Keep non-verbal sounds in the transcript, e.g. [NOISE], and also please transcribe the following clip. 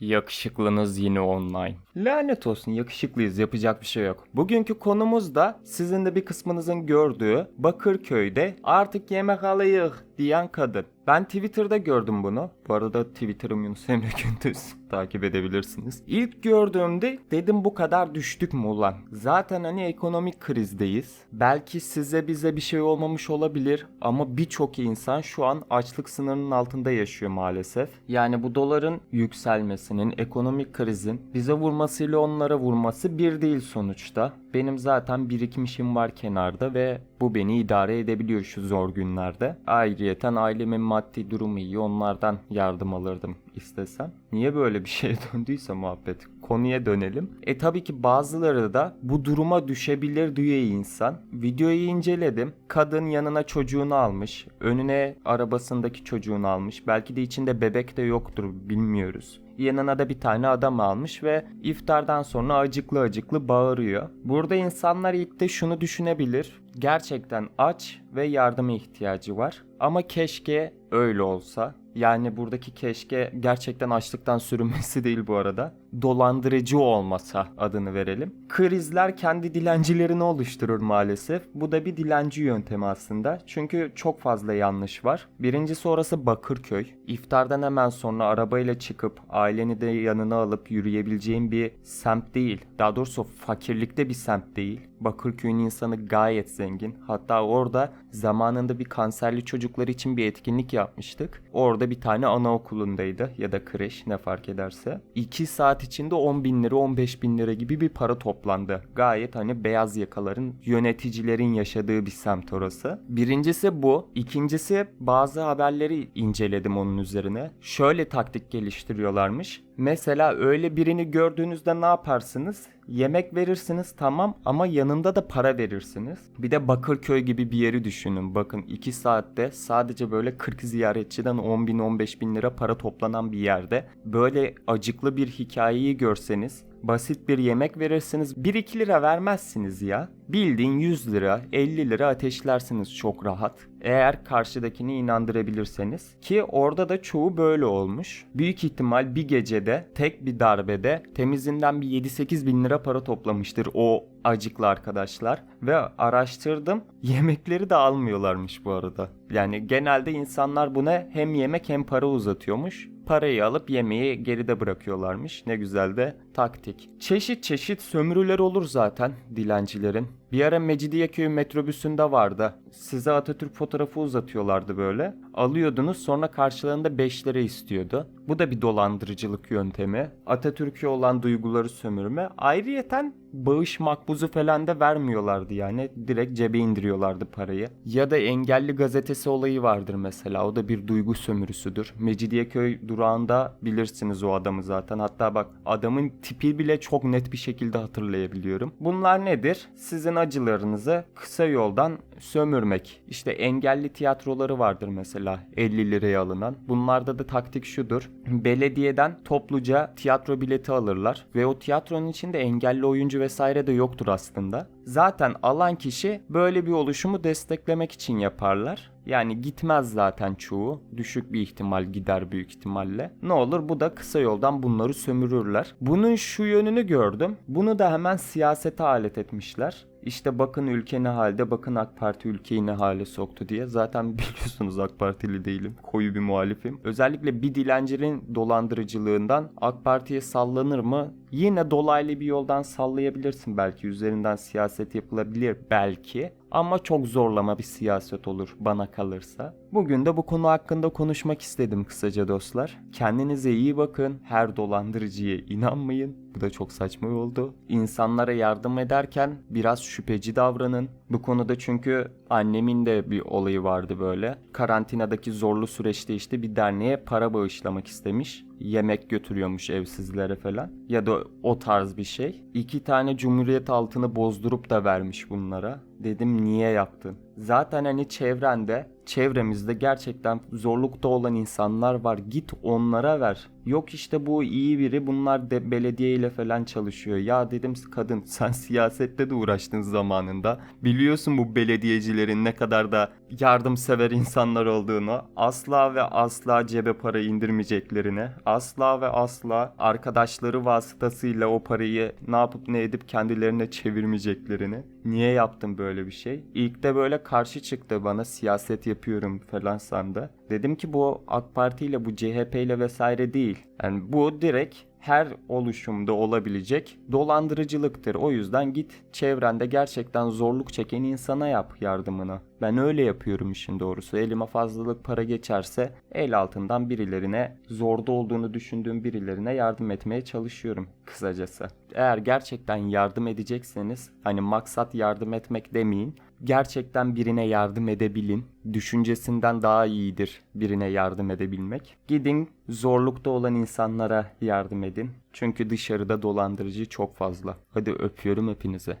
Yakışıklınız yine online. Lanet olsun yakışıklıyız yapacak bir şey yok. Bugünkü konumuz da sizin de bir kısmınızın gördüğü Bakırköy'de artık yemek alayık diyen kadın. Ben Twitter'da gördüm bunu. Bu arada Twitter'ım Yunus Emre Gündüz. [LAUGHS] Takip edebilirsiniz. İlk gördüğümde dedim bu kadar düştük mü ulan? Zaten hani ekonomik krizdeyiz. Belki size bize bir şey olmamış olabilir ama birçok insan şu an açlık sınırının altında yaşıyor maalesef. Yani bu doların yükselmesinin, ekonomik krizin bize vurmasıyla onlara vurması bir değil sonuçta. Benim zaten birikmişim var kenarda ve bu beni idare edebiliyor şu zor günlerde. Ayrıyeten ailemin maddi durumu iyi onlardan yardım alırdım istesem. Niye böyle bir şeye [LAUGHS] döndüyse muhabbet. Konuya dönelim. E tabii ki bazıları da bu duruma düşebilir diyor insan. Videoyu inceledim. Kadın yanına çocuğunu almış. Önüne arabasındaki çocuğunu almış. Belki de içinde bebek de yoktur bilmiyoruz. Yanına da bir tane adam almış ve iftardan sonra acıklı acıklı bağırıyor. Burada insanlar ilk de şunu düşünebilir. Gerçekten aç ve yardıma ihtiyacı var. Ama keşke öyle olsa. Yani buradaki keşke gerçekten açlıktan sürünmesi değil bu arada. Dolandırıcı olmasa adını verelim. Krizler kendi dilencilerini oluşturur maalesef. Bu da bir dilenci yöntemi aslında. Çünkü çok fazla yanlış var. Birincisi orası Bakırköy. İftardan hemen sonra arabayla çıkıp aileni de yanına alıp yürüyebileceğin bir semt değil. Daha doğrusu fakirlikte bir semt değil. Bakırköy'ün insanı gayet zengin. Hatta orada zamanında bir kanserli çocuklar için bir etkinlik yapmıştık. Orada bir tane anaokulundaydı ya da kreş ne fark ederse. 2 saat içinde 10 bin lira 15 bin lira gibi bir para toplandı. Gayet hani beyaz yakaların yöneticilerin yaşadığı bir semt orası. Birincisi bu. İkincisi bazı haberleri inceledim onun üzerine. Şöyle taktik geliştiriyorlarmış. Mesela öyle birini gördüğünüzde ne yaparsınız? Yemek verirsiniz tamam ama yanında da para verirsiniz. Bir de Bakırköy gibi bir yeri düşünün. Bakın 2 saatte sadece böyle 40 ziyaretçiden 10 bin 15 bin lira para toplanan bir yerde. Böyle acıklı bir hikayeyi görseniz basit bir yemek verirsiniz 1-2 lira vermezsiniz ya. Bildiğin 100 lira 50 lira ateşlersiniz çok rahat. Eğer karşıdakini inandırabilirseniz. Ki orada da çoğu böyle olmuş. Büyük ihtimal bir gecede tek bir darbede temizinden bir 7-8 bin lira para toplamıştır o acıklı arkadaşlar. Ve araştırdım [LAUGHS] yemekleri de almıyorlarmış bu arada. Yani genelde insanlar buna hem yemek hem para uzatıyormuş parayı alıp yemeği geride bırakıyorlarmış. Ne güzel de taktik. Çeşit çeşit sömürüler olur zaten dilencilerin. Bir ara Mecidiyeköy metrobüsünde vardı. Size Atatürk fotoğrafı uzatıyorlardı böyle. Alıyordunuz sonra karşılığında 5 lira istiyordu. Bu da bir dolandırıcılık yöntemi. Atatürk'e olan duyguları sömürme. Ayrıyeten bağış makbuzu falan da vermiyorlardı yani. Direkt cebe indiriyorlardı parayı. Ya da engelli gazetesi olayı vardır mesela. O da bir duygu sömürüsüdür. Mecidiyeköy durağında bilirsiniz o adamı zaten. Hatta bak adamın tipi bile çok net bir şekilde hatırlayabiliyorum. Bunlar nedir? Sizin acılarınızı kısa yoldan sömürmek. İşte engelli tiyatroları vardır mesela 50 liraya alınan. Bunlarda da taktik şudur. Belediyeden topluca tiyatro bileti alırlar ve o tiyatronun içinde engelli oyuncu vesaire de yoktur aslında. Zaten alan kişi böyle bir oluşumu desteklemek için yaparlar. Yani gitmez zaten çoğu. Düşük bir ihtimal gider büyük ihtimalle. Ne olur bu da kısa yoldan bunları sömürürler. Bunun şu yönünü gördüm. Bunu da hemen siyasete alet etmişler. İşte bakın ülke ne halde, bakın AK Parti ülkeyi ne hale soktu diye. Zaten [LAUGHS] biliyorsunuz AK Partili değilim. Koyu bir muhalifim. Özellikle bir dilencinin dolandırıcılığından AK Parti'ye sallanır mı? Yine dolaylı bir yoldan sallayabilirsin belki. Üzerinden siyaset yapılabilir belki. Ama çok zorlama bir siyaset olur bana kalırsa. Bugün de bu konu hakkında konuşmak istedim kısaca dostlar. Kendinize iyi bakın. Her dolandırıcıya inanmayın. Bu da çok saçma oldu. İnsanlara yardım ederken biraz şüpheci davranın. Bu konuda çünkü annemin de bir olayı vardı böyle. Karantinadaki zorlu süreçte işte bir derneğe para bağışlamak istemiş yemek götürüyormuş evsizlere falan. Ya da o tarz bir şey. İki tane cumhuriyet altını bozdurup da vermiş bunlara. Dedim niye yaptın? Zaten hani çevrende, çevremizde gerçekten zorlukta olan insanlar var. Git onlara ver. Yok işte bu iyi biri bunlar de belediyeyle falan çalışıyor. Ya dedim kadın [LAUGHS] sen siyasette de uğraştın zamanında. Biliyorsun bu belediyecilerin ne kadar da yardımsever insanlar olduğunu. Asla ve asla cebe para indirmeyeceklerini. Asla ve asla arkadaşları vasıtasıyla o parayı ne yapıp ne edip kendilerine çevirmeyeceklerini. Niye yaptım böyle bir şey? İlk de böyle karşı çıktı bana siyaset yapıyorum falan sandı. Dedim ki bu AK Parti ile bu CHP ile vesaire değil. Yani bu direkt her oluşumda olabilecek dolandırıcılıktır. O yüzden git çevrende gerçekten zorluk çeken insana yap yardımını. Ben öyle yapıyorum işin doğrusu. Elime fazlalık para geçerse el altından birilerine zorda olduğunu düşündüğüm birilerine yardım etmeye çalışıyorum kısacası. Eğer gerçekten yardım edecekseniz hani maksat yardım etmek demeyin. Gerçekten birine yardım edebilin. Düşüncesinden daha iyidir birine yardım edebilmek. Gidin zorlukta olan insanlara yardım edin. Çünkü dışarıda dolandırıcı çok fazla. Hadi öpüyorum hepinize.